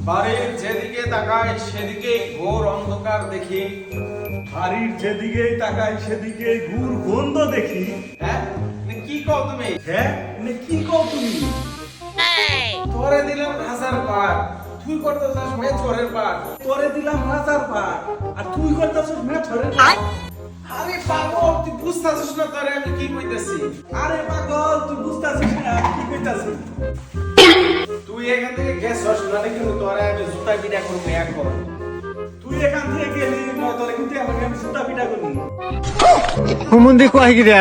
বাড়ির যেদিকে তাকাই সেদিকে ঘোর অন্ধকার দেখি। বাড়ির যেদিকেই তাকাই সেদিকে ঘুর গন্ধ দেখি। হ্যাঁ? কি কও তুমি? হ্যাঁ? কি কও তুমি? তোরে দিলাম হাজার বার তুই করতেছিস মেচরের বার তোরে দিলাম হাজার বার আর তুই করতেছিস মেঠরের বার আরে পাগল তুই বুঝতেছিস না তোরে আমি কি কইতেছি? আরে নালে কিন্তু তোরে আমি জুতা পিটা করব এখন তুই এখান থেকে গেলি না কিন্তু আমাকে আমি জুতা পিটা করব। হুমুন্দি কয় গিরা